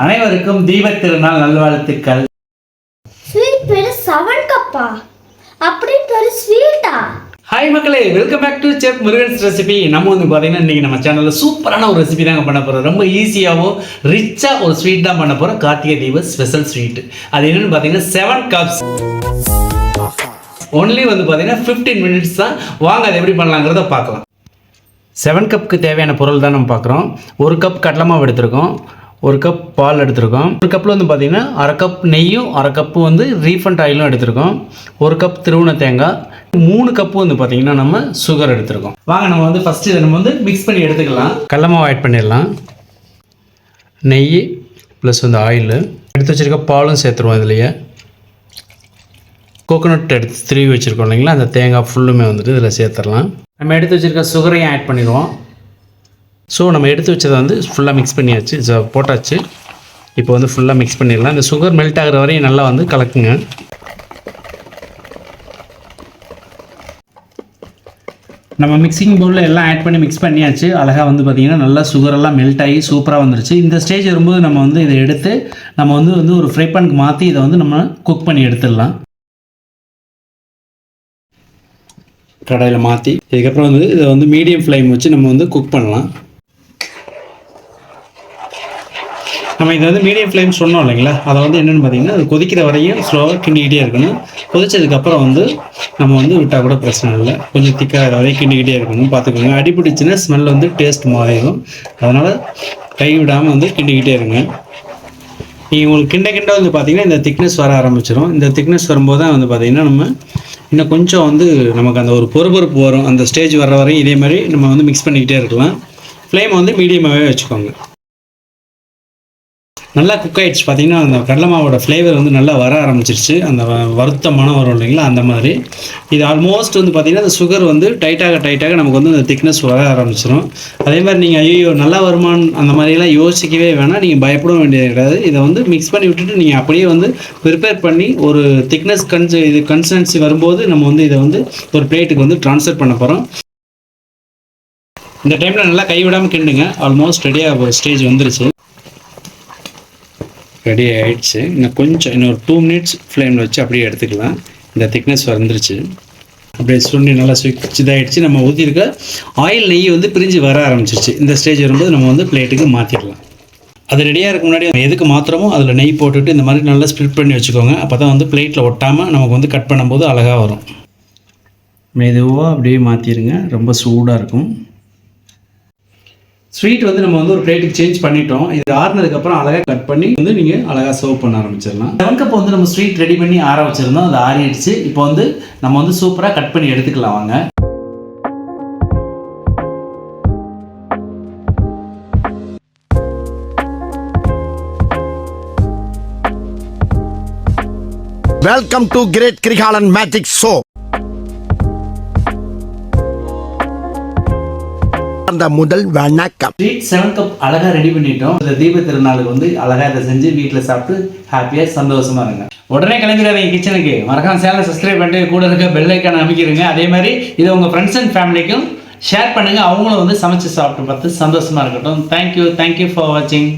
அனைவருக்கும் தீபத் திருநாள் நல்வாழ்த்துக்கள். ஸ்வீட் பேரு செவன் கப்பா. அப்படின்னு பேரு ஸ்வீட்டா ஹாய் மக்களே welcome back to chef Murugan's recipe நம்ம வந்து பார்த்தீங்கன்னா இன்றைக்கி நம்ம சேனலில் சூப்பரான ஒரு ரெசிபி தாங்க பண்ண போகிறோம் ரொம்ப ஈஸியாகவும் ரிச்சாக ஒரு ஸ்வீட் தான் பண்ண போகிறோம் கார்த்திகை தீப ஸ்பெஷல் ஸ்வீட் அது என்னென்னு பார்த்தீங்கன்னா செவன் கப்ஸ் ஒன்லி வந்து பார்த்தீங்கன்னா ஃபிஃப்டீன் மினிட்ஸ் தான். வாங்க அதை எப்படி பண்ணலாங்கிறத பார்க்கலாம். செவன் கப்புக்கு தேவையான பொருள் தான் நம்ம பார்க்குறோம். ஒரு கப் கடலை மாவு எடுத்திருக்கோம். ஒரு கப் பால் எடுத்திருக்கோம். ஒரு கப்பில் வந்து பார்த்திங்கன்னா அரை கப் நெய்யும் அரை கப்பு வந்து ரீஃபண்ட் ஆயிலும் எடுத்திருக்கோம். ஒரு கப் திருவுண தேங்காய் மூணு கப்பு வந்து பார்த்திங்கன்னா நம்ம சுகர் எடுத்திருக்கோம். வாங்க நம்ம வந்து ஃபஸ்ட்டு இதை நம்ம வந்து மிக்ஸ் பண்ணி எடுத்துக்கலாம். கடலை ஆட் பண்ணிடலாம். நெய் ப்ளஸ் வந்து ஆயில் எடுத்து வச்சுருக்க பாலும் சேர்த்துருவோம் இதுலையே. கோகோனட் எடுத்து திருவி வச்சுருக்கோம் இல்லைங்களா? அந்த தேங்காய் ஃபுல்லுமே வந்துட்டு இதில் சேர்த்துடலாம். நம்ம எடுத்து வச்சுருக்க சுகரையும் ஆட் பண்ணிடுவோம். ஸோ நம்ம எடுத்து வச்சதை வந்து ஃபுல்லாக மிக்ஸ் பண்ணியாச்சு. போட்டாச்சு. இப்போ வந்து ஃபுல்லாக மிக்ஸ் பண்ணிடலாம். இந்த சுகர் மெல்ட் ஆகிற வரையும் நல்லா வந்து கலக்குங்க. நம்ம மிக்சிங் பவுலில் எல்லாம் ஆட் பண்ணி மிக்ஸ் பண்ணியாச்சு. அழகாக வந்து பார்த்திங்கன்னா நல்லா சுகரெல்லாம் மெல்ட் ஆகி சூப்பராக வந்துருச்சு. இந்த ஸ்டேஜ் வரும்போது நம்ம வந்து இதை எடுத்து நம்ம வந்து வந்து ஒரு ஃப்ரை பேனுக்கு மாற்றி இதை வந்து நம்ம குக் பண்ணி எடுத்துடலாம். கடையில் மாற்றி இதுக்கப்புறம் வந்து இதை வந்து மீடியம் ஃப்ளேம் வச்சு நம்ம வந்து குக் பண்ணலாம். நம்ம இதை வந்து மீடியம் ஃப்ளேம் சொன்னோம் இல்லைங்களா? அதை வந்து என்னென்னு பார்த்தீங்கன்னா அது கொதிக்கிற வரையும் ஸ்லோவாக கிண்டிக்கிட்டே இருக்கணும். கொதிச்சதுக்கப்புறம் வந்து நம்ம வந்து விட்டால் கூட பிரச்சனை இல்லை. கொஞ்சம் திக்காக வரையும் கிண்டிக்கிட்டே இருக்கணும். பார்த்துக்கோங்க. அடிபிடிச்சுன்னா ஸ்மெல் வந்து டேஸ்ட் மாறிடும். அதனால் கை விடாமல் வந்து கிண்டிக்கிட்டே இருங்க. நீங்கள் உங்களுக்கு கிண்ட கிண்ட வந்து பார்த்தீங்கன்னா இந்த திக்னஸ் வர ஆரம்பிச்சிடும் இந்த திக்னஸ் வரும்போது தான் வந்து பார்த்தீங்கன்னா நம்ம இன்னும் கொஞ்சம் வந்து நமக்கு அந்த ஒரு பொறுபொறுப்பு வரும். அந்த ஸ்டேஜ் வர்ற வரையும் இதே மாதிரி நம்ம வந்து மிக்ஸ் பண்ணிக்கிட்டே இருக்கலாம். ஃப்ளேம் வந்து மீடியமாகவே வச்சுக்கோங்க. நல்லா குக் ஆகிடுச்சு பார்த்தீங்கன்னா அந்த கடலை மாவோட ஃப்ளேவர் வந்து நல்லா வர ஆரம்பிச்சிருச்சு. அந்த வருத்த மனம் வரும் இல்லைங்களா அந்த மாதிரி. இது ஆல்மோஸ்ட் வந்து பார்த்திங்கன்னா அந்த சுகர் வந்து டைட்டாக டைட்டாக நமக்கு வந்து அந்த திக்னஸ் வர ஆரம்பிச்சிடும் அதே மாதிரி நீங்கள் ஐயோ நல்லா வருமானம் அந்த மாதிரிலாம் யோசிக்கவே வேணாம். நீங்கள் பயப்பட வேண்டியது கிடையாது. இதை வந்து மிக்ஸ் பண்ணி விட்டுட்டு நீங்கள் அப்படியே வந்து ப்ரிப்பேர் பண்ணி ஒரு திக்னஸ் கன்ஸ் இது கன்சிஸ்டன்சி வரும்போது நம்ம வந்து இதை வந்து ஒரு பிளேட்டுக்கு வந்து ட்ரான்ஸ்ஃபர் பண்ண போகிறோம் இந்த டைமில் நல்லா கைவிடாமல் கிண்டுங்க. ஆல்மோஸ்ட் ரெடியாக ஒரு ஸ்டேஜ் வந்துருச்சு. ரெடி ஆகிடுச்சு இன்னும் கொஞ்சம் இன்னும் ஒரு டூ மினிட்ஸ் ஃப்ளேமில் வச்சு அப்படியே எடுத்துக்கலாம். இந்த திக்னஸ் வந்துருச்சு அப்படியே சுண்டி நல்லா சுவிச் இதாகிடுச்சு நம்ம ஊற்றிருக்க ஆயில் நெய் வந்து பிரிஞ்சு வர ஆரம்பிச்சிருச்சு. இந்த ஸ்டேஜ் வரும்போது நம்ம வந்து பிளேட்டுக்கு மாற்றிடலாம் அது ரெடியாக இருக்க முன்னாடி நம்ம எதுக்கு மாத்திரமோ அதில் நெய் போட்டுட்டு இந்த மாதிரி நல்லா ஸ்ப்ளிட் பண்ணி வச்சுக்கோங்க. அப்போ தான் வந்து பிளேட்டில் ஒட்டாமல் நமக்கு வந்து கட் பண்ணும்போது அழகாக வரும். மெதுவாக அப்படியே மாற்றிடுங்க ரொம்ப சூடாக இருக்கும். ஸ்வீட் வந்து நம்ம வந்து ஒரு பிளேட்டுக்கு சேஞ்ச் பண்ணிட்டோம். இது ஆறுனதுக்கப்புறம் அழகாக கட் பண்ணி வந்து நீங்கள் அழகாக சர்வ் பண்ண ஆரம்பிச்சிடலாம். லெவன் கப் வந்து நம்ம ஸ்வீட் ரெடி பண்ணி ஆற வச்சிருந்தோம். அது ஆறிடுச்சு. இப்போ வந்து நம்ம வந்து சூப்பராக கட் பண்ணி எடுத்துக்கலாம் வாங்க. Welcome to great Kirikalan magic show அந்த முதல் வணக்கம். ஸ்வீட் செவன் கப் அழகாக ரெடி பண்ணிட்டோம். இந்த தீப திருநாளுக்கு வந்து அழகாக இதை செஞ்சு வீட்டில் சாப்பிட்டு ஹாப்பியாக சந்தோஷமா இருங்க. உடனே கிளம்பிடாதீங்க கிச்சனுக்கு மறக்காம சேனலை சப்ஸ்கிரைப் பண்ணிட்டு கூட இருக்க பெல் ஐக்கான அமைக்கிறங்க அதே மாதிரி இதை உங்கள் ஃப்ரெண்ட்ஸ் அண்ட் ஃபேமிலிக்கும் ஷேர் பண்ணுங்கள் அவங்களும் வந்து சமைச்சு சாப்பிட்டு பார்த்து சந்தோஷமா இருக்கட்டும். தேங்க்யூ தேங்க்யூ ஃபார் வாட்சிங்